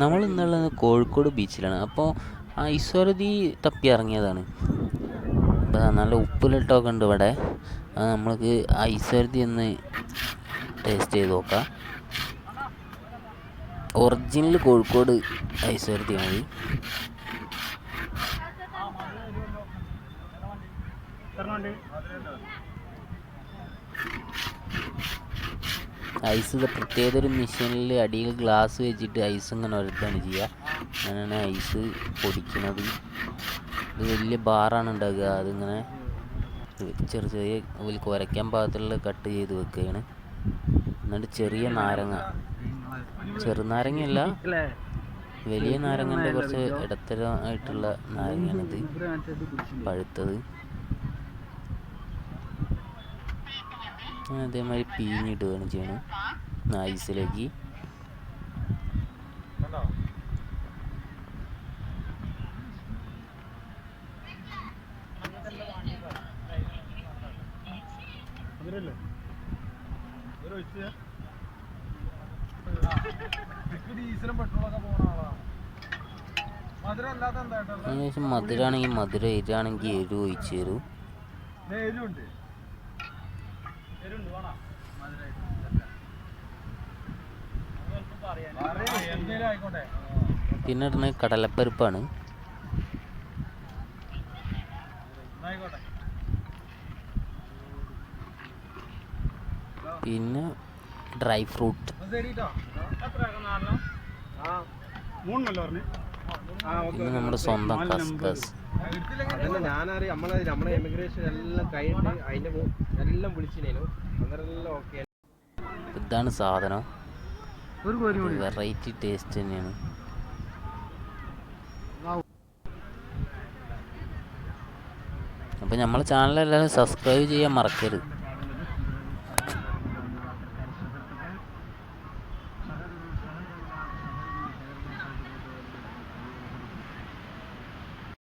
നമ്മൾ ഇന്നുള്ളത് കോഴിക്കോട് ബീച്ചിലാണ്. അപ്പോൾ ആ ഈശ്വരതി തപ്പി ഇറങ്ങിയതാണ്. അപ്പോൾ നല്ല ഉപ്പിലിട്ടൊക്കെ ഉണ്ട് ഇവിടെ. അത് നമ്മൾക്ക് ആ ഈശ്വരതി ഒന്ന് ടേസ്റ്റ് ചെയ്ത് നോക്കാം. ഒറിജിനൽ കോഴിക്കോട് ഐശ്വരതിയാണ് ഐസ് പ്രത്യേക ഒരു മെഷീനിൽ അടിയിൽ ഗ്ലാസ് വെച്ചിട്ട് ഐസ് ഇങ്ങനെ ഒരുത്താണ് ചെയ്യുക. അങ്ങനെയാണ് ഐസ് പൊടിക്കുന്നത് ഇത് വലിയ ബാറാണ് ഉണ്ടാകുക അതിങ്ങനെ ചെറിയ ചെറിയ കുരയ്ക്കാൻ പാകത്തിലുള്ള കട്ട് ചെയ്ത് വെക്കുകയാണ്. എന്നിട്ട് ചെറിയ നാരങ്ങ. ചെറുനാരങ്ങയല്ല വലിയ നാരങ്ങന്റെ കുറച്ച് ഇടത്തരമായിട്ടുള്ള നാരങ്ങയാണിത്. പഴുത്തത്. അതേമാതിരി പിഴിഞ്ഞിടുകയാണ് ചെയ്യണം ഐസിലേക്ക്. മധുരമാണെങ്കിൽ മധുരം എരിവാണെങ്കിൽ എരിവ് ഒഴിച്ച് തരും. പിന്നെ കടലപ്പരിപ്പാണ്. പിന്നെ ഡ്രൈ ഫ്രൂട്ട്. മൂന്നല്ലോ പറഞ്ഞു? പിന്നെ നമ്മുടെ സ്വന്തം കസ്കസ് അതല്ല ഞാനറിയാം നമ്മളെ നമ്മളെ എമിഗ്രേഷൻ എല്ലാം കഴിഞ്ഞിട്ട് അതിന്റെ എല്ലാം വിളിച്ചിനേനു. അന്നേരം ഓക്കെ ഇതാണ് സാധനം. ഒരു കോരി വെറൈറ്റി ടേസ്റ്റ് തന്നെയാണ്. അപ്പോൾ നമ്മളെ ചാനൽ എല്ലാവരും സബ്സ്ക്രൈബ് ചെയ്യാൻ മറക്കരുത്.